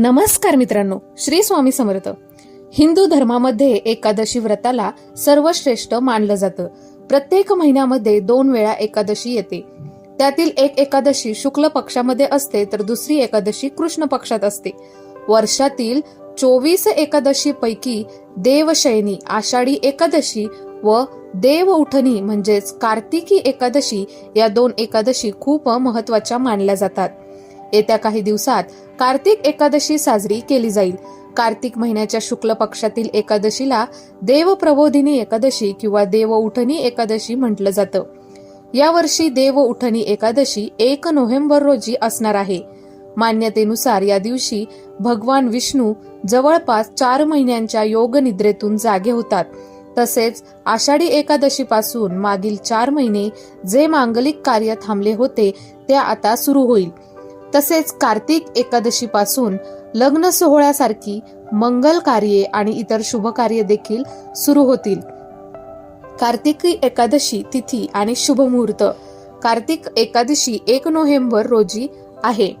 नमस्कार मित्रांनो श्री स्वामी समर्थ. हिंदू धर्मामध्ये एकादशी व्रताला सर्वश्रेष्ठ मानलं जातं. प्रत्येक महिन्यामध्ये दोन वेळा एकादशी येते. त्यातील एक एकादशी शुक्ल पक्षामध्ये असते तर दुसरी एकादशी कृष्ण पक्षात असते. वर्षातील चोवीस एकादशी पैकी देवशयनी आषाढी एकादशी व देव उठणी म्हणजेच कार्तिकी एकादशी या दोन एकादशी खूप महत्त्वाच्या मानल्या जातात. येत्या काही दिवसात कार्तिक एकादशी साजरी केली जाईल. कार्तिक महिन्याच्या शुक्ल पक्षातील एकादशीला देवप्रबोधिनी एकादशी किंवा देव उठणी एकादशी म्हटलं जातं. यावर्षी देव उठणी एकादशी एक नोव्हेंबर रोजी असणार आहे. मान्यतेनुसार या दिवशी भगवान विष्णू जवळपास चार महिन्यांच्या योग निद्रेतून जागे होतात. तसेच आषाढी एकादशीपासून मागील चार महिने जे मांगलिक कार्य थांबले होते ते आता सुरू होईल. तसेच कार्तिक एकादशीपासून लग्न सोहळ्यासारखी मंगल कार्ये आणि इतर शुभ कार्य देखील सुरू होतील. कार्तिकी एकादशी तिथी आणि शुभ मुहूर्त. कार्तिक एकादशी एक नोव्हेंबर रोजी आहे.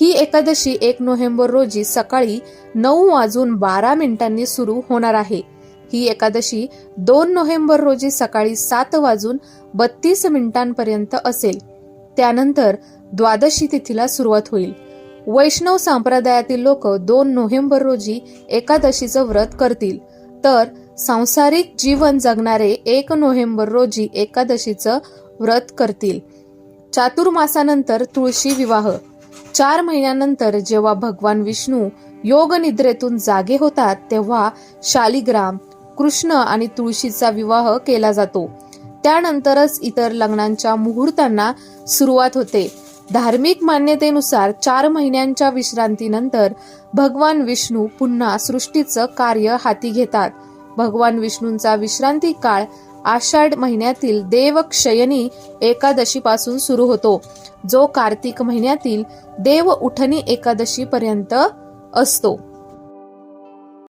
ही एकादशी एक नोव्हेंबर रोजी सकाळी नऊ वाजून बारा मिनिटांनी सुरू होणार आहे. ही एकादशी दोन नोव्हेंबर रोजी सकाळी सात वाजून बत्तीस मिनिटांपर्यंत असेल. त्यानंतर द्वादशी तिथीला सुरुवात होईल. वैष्णव संप्रदायातील लोक दोन नोव्हेंबर रोजी एकादशीचं व्रत करतील. तर सांसारिक जीवन जगणारे एक नोव्हेंबर रोजी एकादशीचं व्रत करतील. चातुर्मासानंतर तुळशी विवाह. चार महिन्यानंतर जेव्हा भगवान विष्णू योग निद्रेतून जागे होतात तेव्हा शालिग्राम कृष्ण आणि तुळशीचा विवाह केला जातो. त्यानंतरच इतर लग्नांच्या मुहूर्तांना सुरुवात होते. धार्मिक मान्यतेनुसार चार महिन्यांच्या विश्रांतीनंतर भगवान विष्णू पुन्हा सृष्टीचं कार्य हाती घेतात. भगवान विष्णूंचा विश्रांती काळ आषाढ महिन्यातील देवक्षयनी एकादशीपासून सुरू होतो. जो कार्तिक महिन्यातील देव उठणी एकादशी पर्यंत असतो.